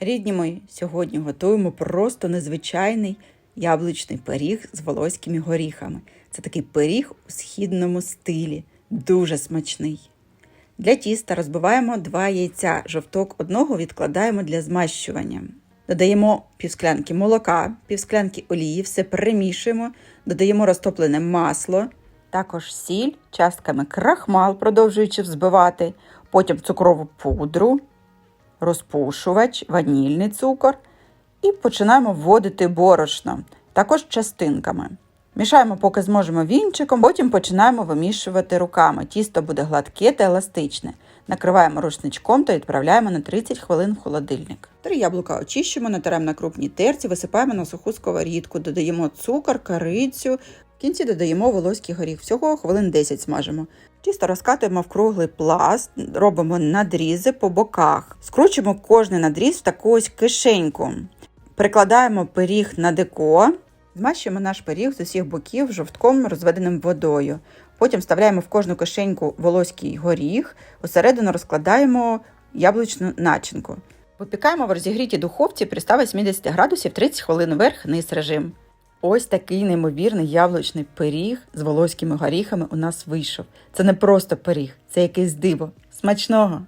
Рідні мої, сьогодні готуємо просто незвичайний яблучний пиріг з волоськими горіхами. Це такий пиріг у східному стилі, дуже смачний. Для тіста розбиваємо два яйця, жовток одного відкладаємо для змащування. Додаємо півсклянки молока, півсклянки олії, все перемішуємо, додаємо розтоплене масло, також сіль, частками крахмал, продовжуючи взбивати, потім цукрову пудру, розпушувач, ванільний цукор і починаємо вводити борошно, також частинками. Мішаємо, поки зможемо вінчиком, потім починаємо вимішувати руками. Тісто буде гладке та еластичне. Накриваємо рушничком та відправляємо на 30 хвилин в холодильник. Три яблука очищуємо, натираємо на крупній терці, висипаємо на суху сковорідку, додаємо цукор, корицю. В кінці додаємо волоський горіх. Всього хвилин 10 смажимо. Тісто розкатуємо в круглий пласт, робимо надрізи по боках. Скручуємо кожний надріз в таку ось кишеньку. Прикладаємо пиріг на деко, змащуємо наш пиріг з усіх боків жовтком, розведеним водою. Потім вставляємо в кожну кишеньку волоський горіх, усередину розкладаємо яблучну начинку. Випікаємо в розігрітій духовці при 180 градусів 30 хвилин вверх-низ режим. Ось такий неймовірний яблучний пиріг з волоськими горіхами у нас вийшов. Це не просто пиріг, це якесь диво. Смачного!